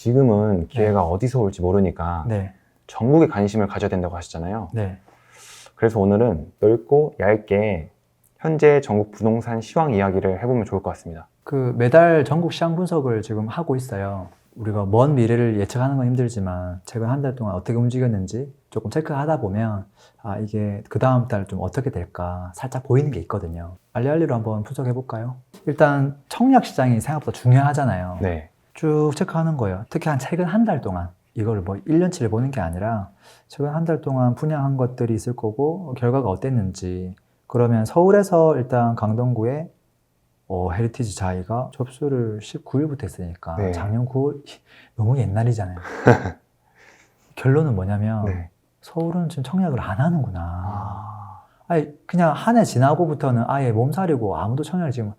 지금은 기회가 어디서 올지 모르니까 네, 전국에 관심을 가져야 된다고 하시잖아요. 네, 그래서 오늘은 넓고 얇게 현재 전국 부동산 시황 이야기를 해보면 좋을 것 같습니다. 그 매달 전국 시장 분석을 지금 하고 있어요. 우리가 먼 미래를 예측하는 건 힘들지만 최근 한 달 동안 어떻게 움직였는지 조금 체크하다 보면 아 이게 그 다음 달 좀 어떻게 될까 살짝 보이는 게 있거든요. 알리알리로 한번 분석해 볼까요? 일단 청약 시장이 생각보다 중요하잖아요. 네. 쭉 체크하는 거예요. 특히 한 최근 한 달 동안 이걸 뭐 1년치를 보는 게 아니라 최근 한 달 동안 분양한 것들이 있을 거고 결과가 어땠는지 그러면 서울에서 일단 강동구에 어, 헤리티지 자이가 접수를 19일부터 했으니까 네. 작년 9월 너무 옛날이잖아요. 결론은 뭐냐면 네. 서울은 지금 청약을 안 하는구나. 아, 아니 그냥 한 해 지나고부터는 아예 몸살이고 아무도 청약을 지금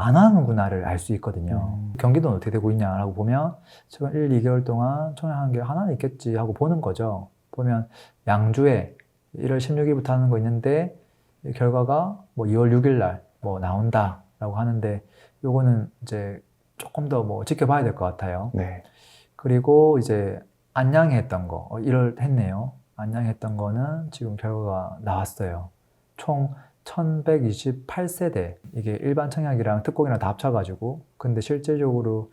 안 하는구나를 알 수 있거든요. 음. 경기도는 어떻게 되고 있냐라고 보면 지금 1, 2개월 동안 청약한 게 하나는 있겠지 하고 보는 거죠. 보면 양주에 1월 16일부터 하는 거 있는데 이 결과가 뭐 2월 6일 날 뭐 나온다라고 하는데 요거는 이제 조금 더 뭐 지켜봐야 될 것 같아요. 네. 그리고 이제 안양했던 거, 어, 1월 했네요. 안양했던 거는 지금 결과가 나왔어요. 총 1128세대. 이게 일반 청약이랑 특공이랑 다 합쳐가지고. 근데 실제적으로,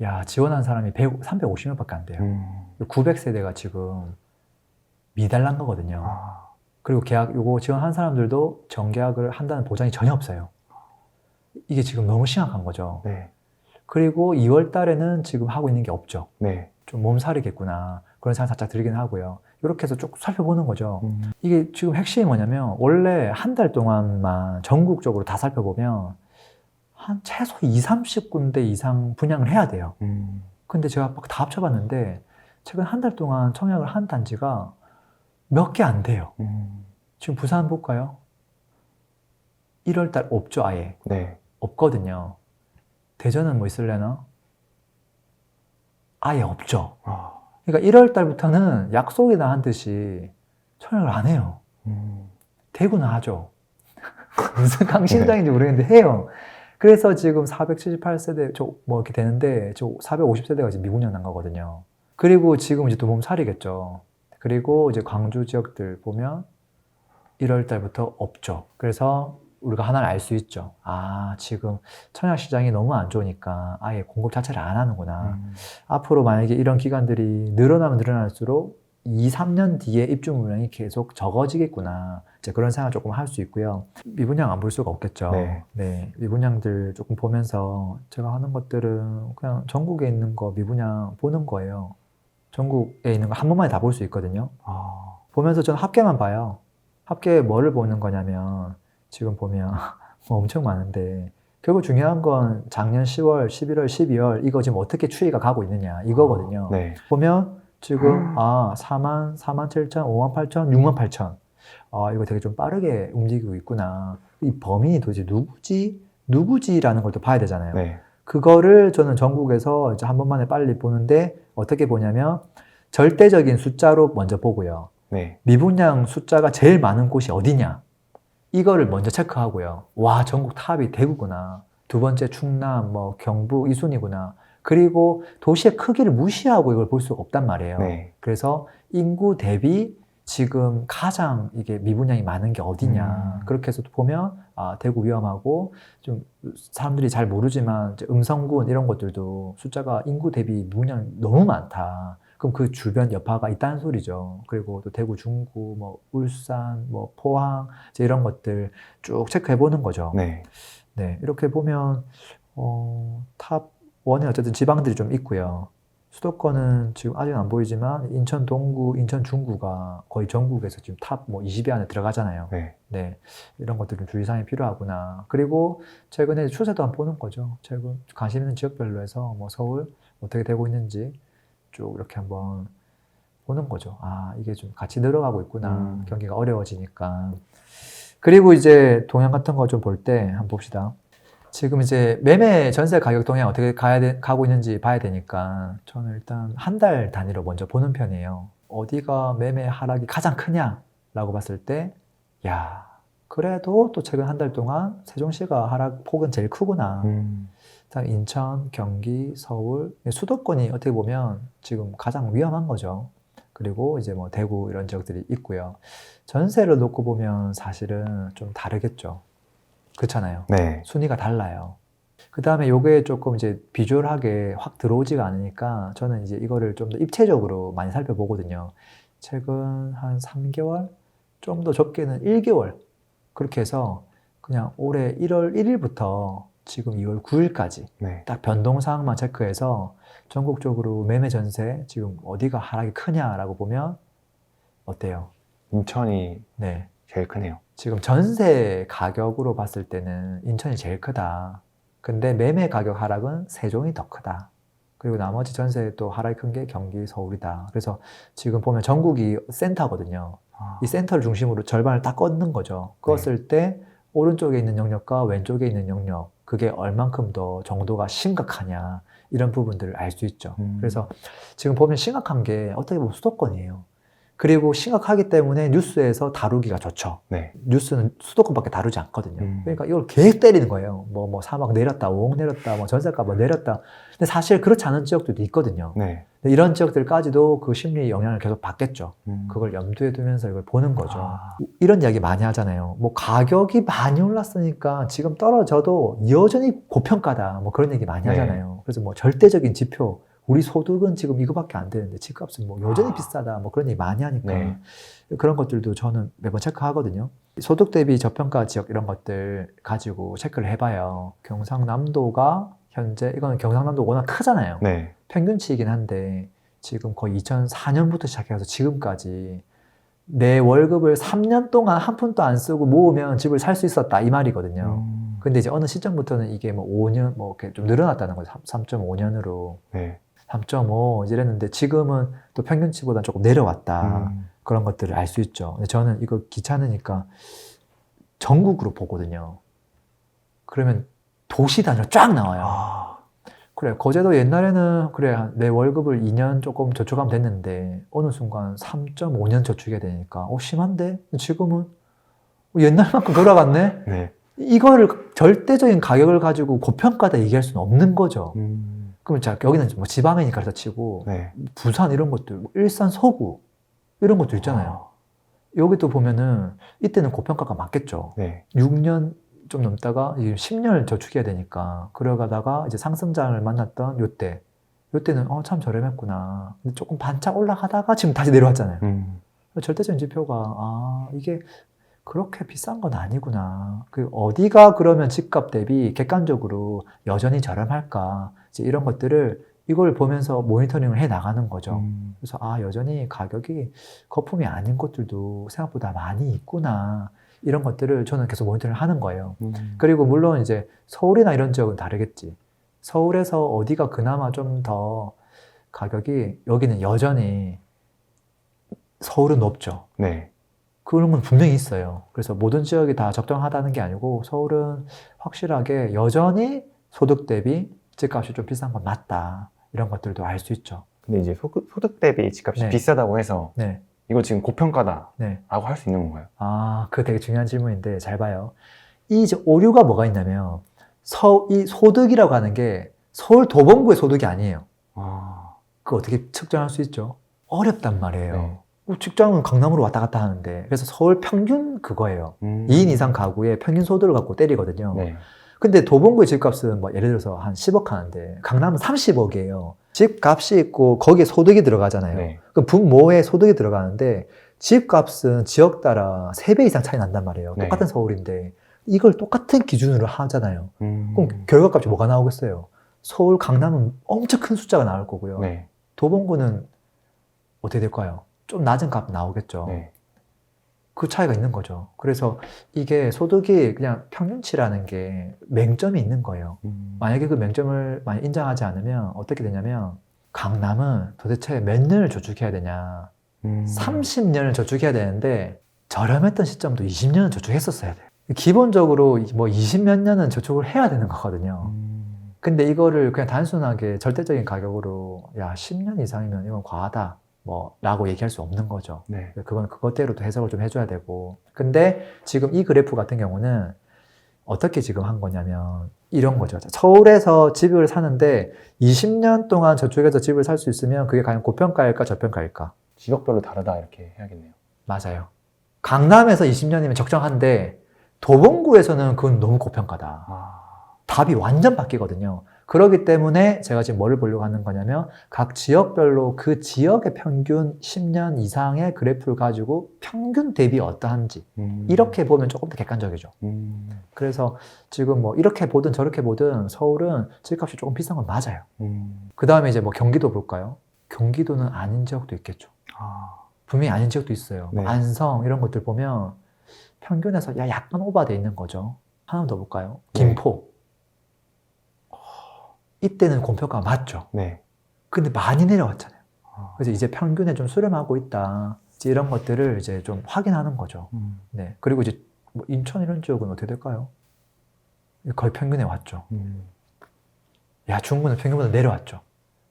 야, 지원한 사람이 100, 350명밖에 안 돼요. 음. 900세대가 지금 미달난 거거든요. 아, 그리고 계약, 요거 지원한 사람들도 정계약을 한다는 보장이 전혀 없어요. 이게 지금 너무 심각한 거죠. 네. 그리고 2월 달에는 지금 하고 있는 게 없죠. 네. 좀 몸살이겠구나 그런 생각 살짝 들긴 하고요. 이렇게 해서 쭉 살펴보는 거죠. 음. 이게 지금 핵심이 뭐냐면 원래 한 달 동안만 전국적으로 다 살펴보면 한 최소 2, 30군데 이상 분양을 해야 돼요. 음. 근데 제가 막 다 합쳐봤는데 최근 한 달 동안 청약을 한 단지가 몇 개 안 돼요. 음. 지금 부산 볼까요? 1월 달 없죠, 아예. 네. 없거든요. 대전은 뭐 있을래나? 아예 없죠. 아, 그러니까 1월 달부터는 약속이나 한 듯이 청약을 안 해요. 음. 대구는 하죠. 무슨 강심장인지 모르겠는데 해요. 그래서 지금 478세대 저 뭐 이렇게 되는데 저 450세대가 지금 미분양 난 거거든요. 그리고 지금 이제 또 몸살이겠죠. 그리고 이제 광주 지역들 보면 1월 달부터 없죠. 그래서 우리가 하나를 알 수 있죠. 아, 지금 청약 시장이 너무 안 좋으니까 아예 공급 자체를 안 하는구나. 음. 앞으로 만약에 이런 기간들이 늘어나면 늘어날수록 2, 3년 뒤에 입주 물량이 계속 적어지겠구나. 이제 그런 생각을 조금 할 수 있고요. 미분양 안 볼 수가 없겠죠. 네. 미분양들 조금 보면서 제가 하는 것들은 그냥 전국에 있는 거 미분양 보는 거예요. 전국에 있는 거 한 번만에 다 볼 수 있거든요. 아, 보면서 저는 합계만 봐요. 합계 뭐를 보는 거냐면 지금 보면 뭐 엄청 많은데 결국 중요한 건 작년 10월, 11월, 12월 이거 지금 어떻게 추이가 가고 있느냐 이거거든요. 네. 보면 지금 아 4만, 4만 7천, 5만 8천, 6만 8천. 아 이거 되게 좀 빠르게 움직이고 있구나. 이 범인이 도대체 누구지? 누구지라는 걸 또 봐야 되잖아요. 네. 그거를 저는 전국에서 이제 한 번만에 빨리 보는데 어떻게 보냐면 절대적인 숫자로 먼저 보고요. 네. 미분양 숫자가 제일 많은 곳이 어디냐? 이거를 먼저 체크하고요. 와, 전국 탑이 대구구나. 두 번째 충남, 뭐 경북 이 순위구나. 그리고 도시의 크기를 무시하고 이걸 볼 수가 없단 말이에요. 네. 그래서 인구 대비 지금 가장 이게 미분양이 많은 게 어디냐. 음. 그렇게 해서 보면 아, 대구 위험하고 좀 사람들이 잘 모르지만 음성군 이런 것들도 숫자가 인구 대비 미분양 너무 많다. 그럼 그 주변 여파가 있다는 소리죠. 그리고 또 대구 중구, 뭐 울산, 뭐 포항 이제 이런 것들 쭉 체크해 보는 거죠. 네. 네, 이렇게 보면 어, 탑 원에 어쨌든 지방들이 좀 있고요. 수도권은 지금 아직 안 보이지만 인천 동구, 인천 중구가 거의 전국에서 지금 탑 뭐 20위 안에 들어가잖아요. 네. 네, 이런 것들 좀 주의사항이 필요하구나. 그리고 최근에 추세도 한번 보는 거죠. 최근 관심 있는 지역별로 해서 뭐 서울 어떻게 되고 있는지 쭉 이렇게 한번 보는 거죠. 아, 이게 좀 같이 늘어가고 있구나. 음. 경기가 어려워지니까. 그리고 이제 동향 같은 거 좀 볼 때 한번 봅시다. 지금 이제 매매 전세 가격 동향 어떻게 가야 돼- 가고 있는지 봐야 되니까 저는 일단 한 달 단위로 먼저 보는 편이에요. 어디가 매매 하락이 가장 크냐라고 봤을 때, 야, 그래도 또 최근 한 달 동안 세종시가 하락 폭은 제일 크구나. 음. 그다음 인천, 경기, 서울 수도권이 어떻게 보면 지금 가장 위험한 거죠. 그리고 이제 뭐 대구 이런 지역들이 있고요. 전세를 놓고 보면 사실은 좀 다르겠죠. 그렇잖아요. 네. 순위가 달라요. 그 다음에 요게 조금 이제 비주얼하게 확 들어오지가 않으니까 저는 이제 이거를 좀 더 입체적으로 많이 살펴보거든요. 최근 한 3개월, 좀 더 적게는 1개월. 그렇게 해서 그냥 올해 1월 1일부터 지금 2월 9일까지 네. 딱 변동 사항만 체크해서 전국적으로 매매 전세 지금 어디가 하락이 크냐라고 보면 어때요? 인천이 네. 제일 크네요. 지금 전세 가격으로 봤을 때는 인천이 제일 크다. 근데 매매 가격 하락은 세종이 더 크다. 그리고 나머지 전세 또 하락이 큰 게 경기, 서울이다. 그래서 지금 보면 전국이 센터거든요. 아, 이 센터를 중심으로 절반을 딱 꺾는 거죠. 그었을 때 오른쪽에 있는 영역과 왼쪽에 있는 영역, 그게 얼만큼 더 정도가 심각하냐, 이런 부분들을 알 수 있죠. 음. 그래서 지금 보면 심각한 게 어떻게 보면 수도권이에요. 그리고 심각하기 때문에 뉴스에서 다루기가 좋죠. 네. 뉴스는 수도권밖에 다루지 않거든요. 음. 그러니까 이걸 계속 때리는 거예요. 뭐, 뭐, 사막 내렸다, 5억 내렸다, 뭐, 전세가 뭐 내렸다. 근데 사실 그렇지 않은 지역들도 있거든요. 네. 이런 지역들까지도 그 심리 영향을 계속 받겠죠. 음. 그걸 염두에 두면서 이걸 보는 거죠. 아. 이런 이야기 많이 하잖아요. 뭐, 가격이 많이 올랐으니까 지금 떨어져도 여전히 고평가다. 뭐 그런 얘기 많이 네. 하잖아요. 그래서 뭐 절대적인 지표, 우리 소득은 지금 이거밖에 안 되는데 집값은 뭐 여전히 아. 비싸다. 뭐 그런 얘기 많이 하니까 네. 그런 것들도 저는 매번 체크하거든요. 소득 대비 저평가 지역 이런 것들 가지고 체크를 해봐요. 경상남도가 현재 이거는 경상남도 워낙 크잖아요. 네. 평균치이긴 한데 지금 거의 2004년부터 시작해서 지금까지 내 월급을 3년 동안 한 푼도 안 쓰고 모으면 집을 살 수 있었다 이 말이거든요. 음. 근데 이제 어느 시점부터는 이게 뭐 5년 뭐 이렇게 좀 늘어났다는 거죠. 3.5년으로 네. 3.5 이랬는데 지금은 또 평균치보다 조금 내려왔다. 음. 그런 것들을 알 수 있죠. 근데 저는 이거 귀찮으니까 전국으로 보거든요. 그러면 도시 단위로 쫙 나와요. 아. 그래, 거제도 옛날에는 그래, 한내 월급을 2년 조금 저축하면 됐는데 어느 순간 3.5년 저축해야 되니까 어, 심한데? 지금은 옛날만큼 돌아갔네? 네. 이거를 절대적인 가격을 가지고 고평가다 얘기할 수는 없는 거죠. 음. 그럼 자, 여기는 뭐 지방이니까 그래서 치고 네. 부산 이런 것들, 뭐 일산 서구 이런 것도 있잖아요. 여기도 보면은 이때는 고평가가 맞겠죠. 네. 6년 좀 넘다가 이제 10년을 저축해야 되니까 그러가다가 이제 상승장을 만났던 요때 요때는 어 참 저렴했구나. 근데 조금 반짝 올라가다가 지금 다시 내려왔잖아요. 음. 절대적인 지표가 아 이게 그렇게 비싼 건 아니구나. 그 어디가 그러면 집값 대비 객관적으로 여전히 저렴할까? 이제 이런 것들을 이걸 보면서 모니터링을 해 나가는 거죠. 음. 그래서 아 여전히 가격이 거품이 아닌 것들도 생각보다 많이 있구나 이런 것들을 저는 계속 모니터링을 하는 거예요. 음. 그리고 물론 이제 서울이나 이런 지역은 다르겠지. 서울에서 어디가 그나마 좀 더 가격이 여기는 여전히 서울은 높죠. 네. 그런 건 분명히 있어요. 그래서 모든 지역이 다 적정하다는 게 아니고 서울은 확실하게 여전히 소득 대비 집값이 좀 비싼 건 맞다. 이런 것들도 알 수 있죠. 근데 이제 소득, 소득 대비 집값이 네. 비싸다고 해서 네. 이거 지금 고평가다라고 네. 할 수 있는 건가요? 아, 그 되게 중요한 질문인데 잘 봐요. 이 이제 오류가 뭐가 있냐면 서, 이 소득이라고 하는 게 서울 도봉구의 소득이 아니에요. 아. 그거 어떻게 측정할 수 있죠? 어렵단 말이에요. 네. 뭐 직장은 강남으로 왔다 갔다 하는데 그래서 서울 평균 그거예요. 음. 2인 이상 가구의 평균 소득을 갖고 때리거든요. 네. 근데 도봉구의 집값은 뭐 예를 들어서 한 10억 하는데 강남은 30억이에요. 집값이 있고 거기에 소득이 들어가잖아요. 네. 그럼 분모에 소득이 들어가는데 집값은 지역 따라 3배 이상 차이 난단 말이에요. 네. 똑같은 서울인데 이걸 똑같은 기준으로 하잖아요. 음. 그럼 결과값이 뭐가 나오겠어요? 서울, 강남은 엄청 큰 숫자가 나올 거고요. 네. 도봉구는 어떻게 될까요? 좀 낮은 값 나오겠죠. 네. 그 차이가 있는 거죠. 그래서 이게 소득이 그냥 평균치라는 게 맹점이 있는 거예요. 음. 만약에 그 맹점을 많이 인정하지 않으면 어떻게 되냐면 강남은 도대체 몇 년을 저축해야 되냐. 음. 30년을 저축해야 되는데 저렴했던 시점도 20년은 저축했었어야 돼요. 기본적으로 뭐 20몇 년은 저축을 해야 되는 거거든요. 음. 근데 이거를 그냥 단순하게 절대적인 가격으로 야 10년 이상이면 이건 과하다 뭐 라고 얘기할 수 없는 거죠. 네. 그건 그것대로도 해석을 좀 해줘야 되고. 근데 지금 이 그래프 같은 경우는 어떻게 지금 한 거냐면 이런 거죠. 서울에서 집을 사는데 20년 동안 저쪽에서 집을 살 수 있으면 그게 과연 고평가일까 저평가일까? 지역별로 다르다 이렇게 해야겠네요. 맞아요. 강남에서 20년이면 적정한데 도봉구에서는 그건 너무 고평가다. 아, 답이 완전 바뀌거든요. 그렇기 때문에 제가 지금 뭐를 보려고 하는 거냐면 각 지역별로 그 지역의 평균 10년 이상의 그래프를 가지고 평균 대비 어떠한지 음. 이렇게 보면 조금 더 객관적이죠. 음. 그래서 지금 뭐 이렇게 보든 저렇게 보든 서울은 집값이 조금 비싼 건 맞아요. 음. 그 다음에 이제 뭐 경기도 볼까요? 경기도는 아닌 지역도 있겠죠. 아, 분명히 아닌 지역도 있어요. 뭐 네. 안성 이런 것들 보면 평균에서 야 약간 오버돼 있는 거죠. 하나 더 볼까요? 네. 김포. 어, 이때는 공표가 맞죠. 네. 근데 많이 내려왔잖아요. 아, 그래서 이제 평균에 좀 수렴하고 있다. 이제 이런 것들을 이제 좀 확인하는 거죠. 음. 네. 그리고 이제 뭐 인천 이런 지역은 어떻게 될까요? 거의 평균에 왔죠. 음. 야, 중구는 평균보다 내려왔죠.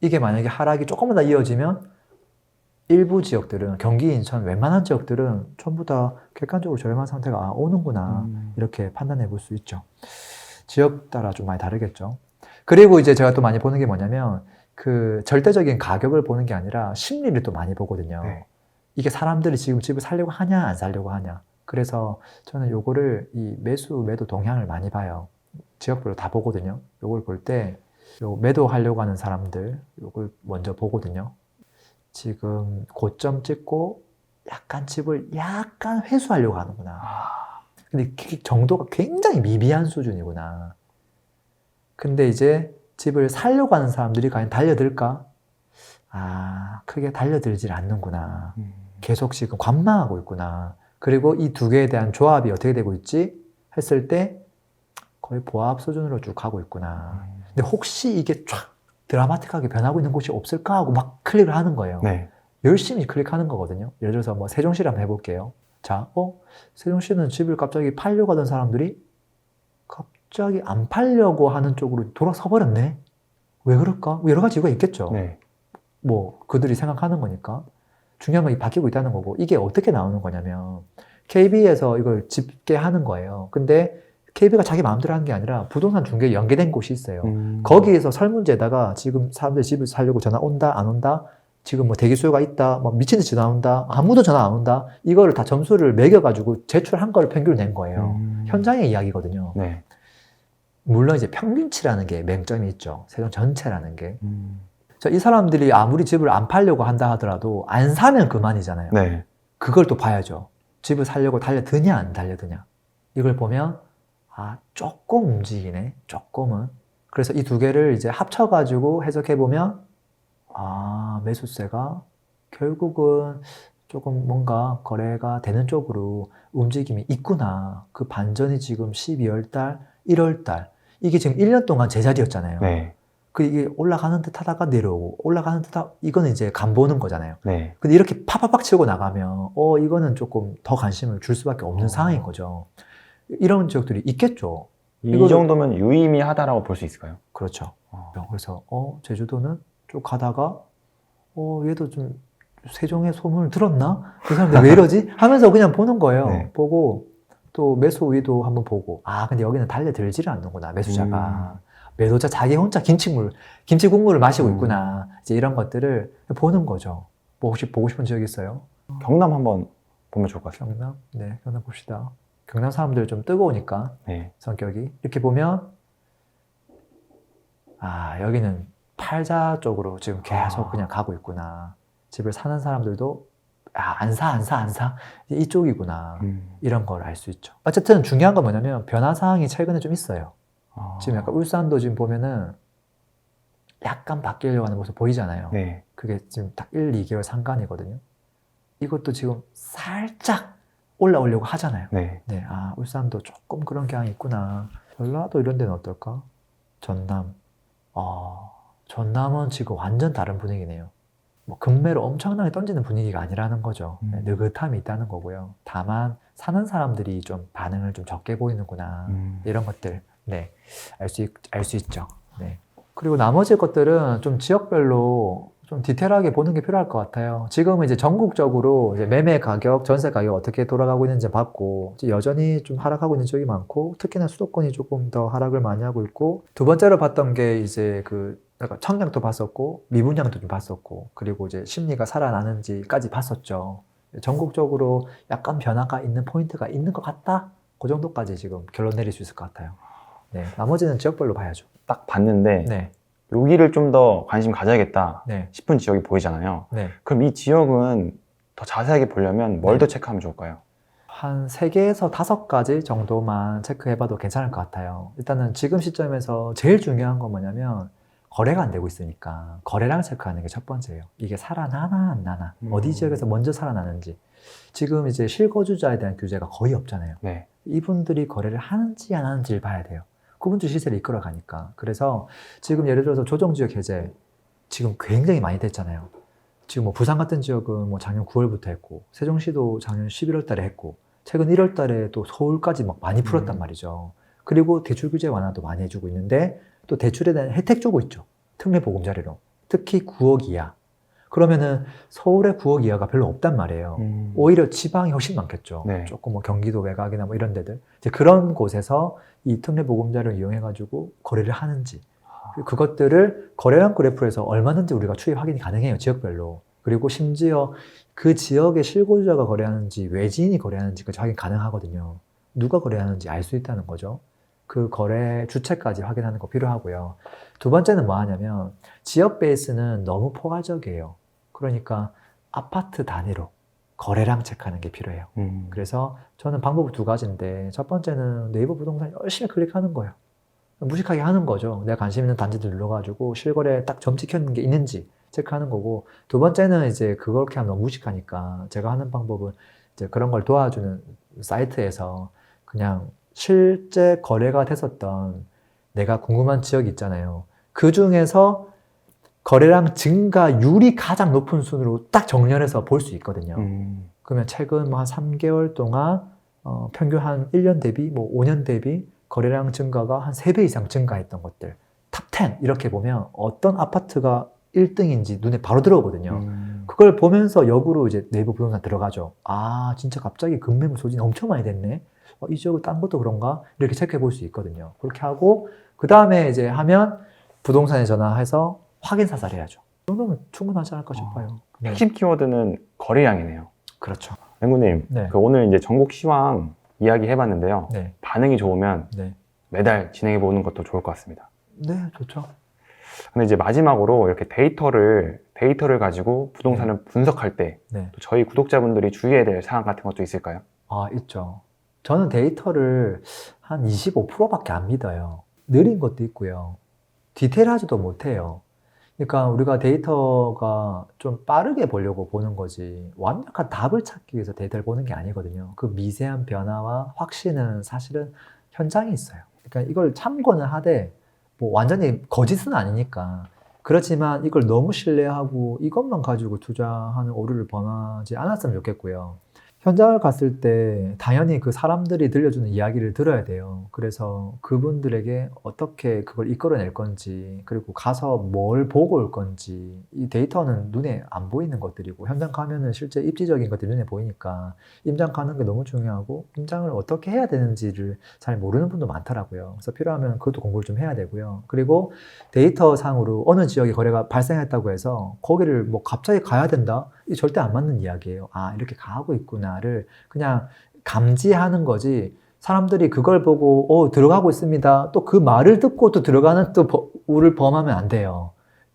이게 만약에 하락이 조금만 더 이어지면 일부 지역들은 경기, 인천, 웬만한 지역들은 전부 다 객관적으로 저렴한 상태가 아, 오는구나 음. 이렇게 판단해 볼 수 있죠. 지역 따라 좀 많이 다르겠죠. 그리고 이제 제가 또 많이 보는 게 뭐냐면 그 절대적인 가격을 보는 게 아니라 심리를 또 많이 보거든요. 네. 이게 사람들이 지금 집을 살려고 하냐 안 살려고 하냐. 그래서 저는 요거를 이 매수 매도 동향을 많이 봐요. 지역별로 다 보거든요. 요걸 볼 때 요 매도하려고 하는 사람들 요걸 먼저 보거든요. 지금 고점 찍고 약간 집을 약간 회수하려고 하는구나. 아, 근데 그 정도가 굉장히 미비한 수준이구나. 근데 이제 집을 살려고 하는 사람들이 과연 달려들까? 아, 크게 달려들질 않는구나. 음. 계속 지금 관망하고 있구나. 그리고 이 두 개에 대한 조합이 어떻게 되고 있지? 했을 때 거의 보합 수준으로 쭉 가고 있구나. 음. 근데 혹시 이게 쫙 드라마틱하게 변하고 있는 곳이 없을까 하고 막 클릭을 하는 거예요. 네. 열심히 클릭하는 거거든요. 예를 들어서 뭐 세종시 한번 해볼게요. 자, 어? 세종시는 집을 갑자기 팔려고 하던 사람들이 갑자기 안 팔려고 하는 쪽으로 돌아서 버렸네. 왜 그럴까? 뭐 여러 가지 이유가 있겠죠. 네. 뭐 그들이 생각하는 거니까. 중요한 건이 바뀌고 있다는 거고 이게 어떻게 나오는 거냐면 KB에서 이걸 집계하는 거예요. 근데 KB가 자기 마음대로 하는 게 아니라 부동산 중개에 연계된 곳이 있어요. 음. 거기에서 설문지에다가 지금 사람들 집을 살려고 전화 온다 안 온다 지금 뭐 대기 수요가 있다 뭐 미친 듯이 전화 온다 아무도 전화 안 온다 이거를 다 점수를 매겨가지고 제출한 거를 평균을 낸 거예요 음. 현장의 이야기거든요 네. 물론 이제 평균치라는 게 맹점이 있죠. 세종 전체라는 게. 음. 자, 이 사람들이 아무리 집을 안 팔려고 한다 하더라도 안 사면 그만이잖아요. 네. 그걸 또 봐야죠. 집을 살려고 달려드냐 안 달려드냐. 이걸 보면 아 조금 움직이네. 조금은. 그래서 이 두 개를 이제 합쳐가지고 해석해 보면 아 매수세가 결국은 조금 뭔가 거래가 되는 쪽으로 움직임이 있구나. 그 반전이 지금 12월 달 1월 달 이게 지금 1년 동안 제자리였잖아요 네. 그 이게 올라가는 듯 하다가 내려오고 올라가는 듯 하다 이거는 이제 간 보는 거잖아요 네. 근데 이렇게 팍팍팍 치고 나가면 어 이거는 조금 더 관심을 줄 수밖에 없는 어. 상황인 거죠. 이런 지역들이 있겠죠. 이 이거를- 정도면 유의미하다라고 볼 수 있을까요? 그렇죠. 어. 그래서 어 제주도는 쭉 가다가 어 얘도 좀 세종의 소문을 들었나? 그 사람들 왜 이러지? 하면서 그냥 보는 거예요. 네. 보고 또 매수 우위도 한번 보고 아 근데 여기는 달려들지를 않는구나 매수자가 매도자 자기 혼자 김치물 김치 국물을 마시고 음. 있구나 이제 이런 것들을 보는 거죠. 뭐 혹시 보고 싶은 지역 있어요? 경남 한번 보면 좋을 것 같아요. 경남? 네, 경남 봅시다. 경남 사람들 좀 뜨거우니까 네. 성격이 이렇게 보면 아 여기는 팔자 쪽으로 지금 계속 아. 그냥 가고 있구나. 집을 사는 사람들도 아, 안 사, 안 사, 안 사. 이쪽이구나. 음. 이런 걸 알 수 있죠. 어쨌든 중요한 건 뭐냐면 변화 사항이 최근에 좀 있어요. 아. 지금 약간 울산도 지금 보면은 약간 바뀌려고 하는 모습 보이잖아요. 네. 그게 지금 딱 1, 2개월 상간이거든요. 이것도 지금 살짝 올라오려고 하잖아요. 네. 네, 아, 울산도 조금 그런 경향이 있구나. 전라도 이런 데는 어떨까? 전남. 어, 전남은 지금 완전 다른 분위기네요. 뭐, 금매로 엄청나게 던지는 분위기가 아니라는 거죠. 네, 음. 느긋함이 있다는 거고요. 다만, 사는 사람들이 좀 반응을 좀 적게 보이는구나. 음. 이런 것들, 네, 알 수, 알수 있죠. 네. 그리고 나머지 것들은 좀 지역별로 좀 디테일하게 보는 게 필요할 것 같아요. 지금은 이제 전국적으로 이제 매매 가격, 전세 가격 어떻게 돌아가고 있는지 봤고 여전히 좀 하락하고 있는 지역이 많고 특히나 수도권이 조금 더 하락을 많이 하고 있고 두 번째로 봤던 게 이제 그 청약도 봤었고 미분양도 좀 봤었고 그리고 이제 심리가 살아나는지까지 봤었죠. 전국적으로 약간 변화가 있는 포인트가 있는 것 같다. 그 정도까지 지금 결론 내릴 수 있을 것 같아요. 네, 나머지는 지역별로 봐야죠. 딱 봤는데 네, 여기를 좀 더 관심 가져야겠다 네, 싶은 지역이 보이잖아요. 네. 그럼 이 지역은 더 자세하게 보려면 뭘 더 체크하면 좋을까요? 한 3개에서 5가지 정도만 체크해봐도 괜찮을 것 같아요. 일단은 지금 시점에서 제일 중요한 건 뭐냐면 거래가 안 되고 있으니까 거래량 체크하는 게 첫 번째예요. 이게 살아나나 안 나나 음. 어디 지역에서 먼저 살아나는지 지금 이제 실거주자에 대한 규제가 거의 없잖아요. 네. 이분들이 거래를 하는지 안 하는지를 봐야 돼요. 그분들 시세를 이끌어 가니까. 그래서 지금 예를 들어서 조정지역 해제 지금 굉장히 많이 됐잖아요. 지금 뭐 부산 같은 지역은 뭐 작년 9월부터 했고 세종시도 작년 11월 달에 했고 최근 1월 달에 또 서울까지 막 많이 풀었단 음. 말이죠. 그리고 대출 규제 완화도 많이 해주고 있는데 또 대출에 대한 혜택 주고 있죠. 특례 보금자리로. 특히 9억 이하. 그러면은 서울에 9억 이하가 별로 없단 말이에요. 음. 오히려 지방이 훨씬 많겠죠. 네. 조금 뭐 경기도 외곽이나 뭐 이런 데들. 이제 그런 곳에서 이 특례 보금자리를 이용해가지고 거래를 하는지. 그리고 그것들을 거래량 그래프에서 얼마든지 우리가 추이 확인이 가능해요. 지역별로. 그리고 심지어 그 지역의 실거주자가 거래하는지 외지인이 거래하는지까지 확인 가능하거든요. 누가 거래하는지 알 수 있다는 거죠. 그 거래 주체까지 확인하는 거 필요하고요. 두 번째는 뭐 하냐면 지역 베이스는 너무 포괄적이에요. 그러니까 아파트 단위로 거래량 체크하는 게 필요해요. 음. 그래서 저는 방법 두 가지인데 첫 번째는 네이버 부동산 열심히 클릭하는 거예요. 무식하게 하는 거죠. 내가 관심 있는 단지들 눌러가지고 실거래 딱 점 찍혀있는 게 있는지 체크하는 거고 두 번째는 이제 그렇게 하면 너무 무식하니까 제가 하는 방법은 이제 그런 걸 도와주는 사이트에서 그냥 실제 거래가 됐었던 내가 궁금한 지역이 있잖아요. 그 중에서 거래량 증가율이 가장 높은 순으로 딱 정렬해서 볼 수 있거든요. 음. 그러면 최근 뭐 한 3개월 동안 어, 평균 한 1년 대비 뭐 5년 대비 거래량 증가가 한 3배 이상 증가했던 것들 탑10 이렇게 보면 어떤 아파트가 1등인지 눈에 바로 들어오거든요. 음. 그걸 보면서 역으로 이제 네이버 부동산 들어가죠. 아 진짜 갑자기 급매물 소진이 엄청 많이 됐네. 어, 이 지역은 딴 것도 그런가? 이렇게 체크해 볼 수 있거든요. 그렇게 하고 그 다음에 이제 하면 부동산에 전화해서 확인 사살해야죠. 이 정도면 충분하지 않을까 싶어요. 네. 핵심 키워드는 거래량이네요. 그렇죠. 맹구님, 네. 그 오늘 이제 전국 시황 이야기 해봤는데요. 네. 반응이 좋으면 네. 매달 진행해 보는 것도 좋을 것 같습니다. 네, 좋죠. 근데 이제 마지막으로 이렇게 데이터를 데이터를 가지고 부동산을 분석할 때또 네. 저희 구독자분들이 주의해야 될 사항 같은 것도 있을까요? 아, 있죠. 저는 데이터를 한 25%밖에 안 믿어요. 느린 것도 있고요. 디테일하지도 못해요. 그러니까 우리가 데이터가 좀 빠르게 보려고 보는 거지 완벽한 답을 찾기 위해서 데이터를 보는 게 아니거든요. 그 미세한 변화와 확신은 사실은 현장에 있어요. 그러니까 이걸 참고는 하되 뭐 완전히 거짓은 아니니까 그렇지만 이걸 너무 신뢰하고 이것만 가지고 투자하는 오류를 범하지 않았으면 좋겠고요. 현장을 갔을 때 당연히 그 사람들이 들려주는 이야기를 들어야 돼요. 그래서 그분들에게 어떻게 그걸 이끌어낼 건지, 그리고 가서 뭘 보고 올 건지, 이 데이터는 눈에 안 보이는 것들이고, 현장 가면은 실제 입지적인 것들이 눈에 보이니까, 임장 가는 게 너무 중요하고, 임장을 어떻게 해야 되는지를 잘 모르는 분도 많더라고요. 그래서 필요하면 그것도 공부를 좀 해야 되고요. 그리고 데이터 상으로 어느 지역에 거래가 발생했다고 해서, 거기를 뭐 갑자기 가야 된다? 이 절대 안 맞는 이야기예요. 아, 이렇게 가고 있구나를 그냥 감지하는 거지. 사람들이 그걸 보고, 어, 들어가고 있습니다. 또 그 말을 듣고 또 들어가는 또 버- 우를 범하면 안 돼요.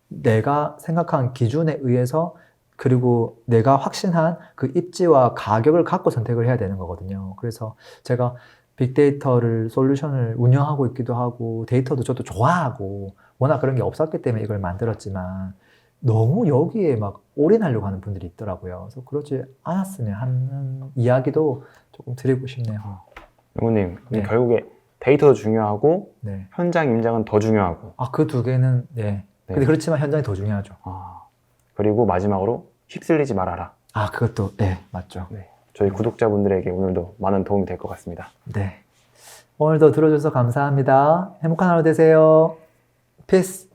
내가 생각한 기준에 의해서 그리고 내가 확신한 그 입지와 가격을 갖고 선택을 해야 되는 거거든요. 그래서 제가 빅데이터를 솔루션을 운영하고 있기도 하고 데이터도 저도 좋아하고 워낙 그런 게 없었기 때문에 이걸 만들었지만 너무 여기에 막 올인하려고 하는 분들이 있더라고요. 그래서 그러지 않았으면 하는 이야기도 조금 드리고 싶네요. 맹구님, 네. 결국에 데이터도 중요하고 네. 현장 임장은 더 중요하고 아, 그 두 개는, 네. 근데 그렇지만 현장이 더 중요하죠. 아, 그리고 마지막으로 휩쓸리지 말아라. 아, 그것도, 네, 맞죠. 저희 구독자분들에게 오늘도 많은 도움이 될 것 같습니다. 네. 오늘도 들어줘서 감사합니다. 행복한 하루 되세요. 피스.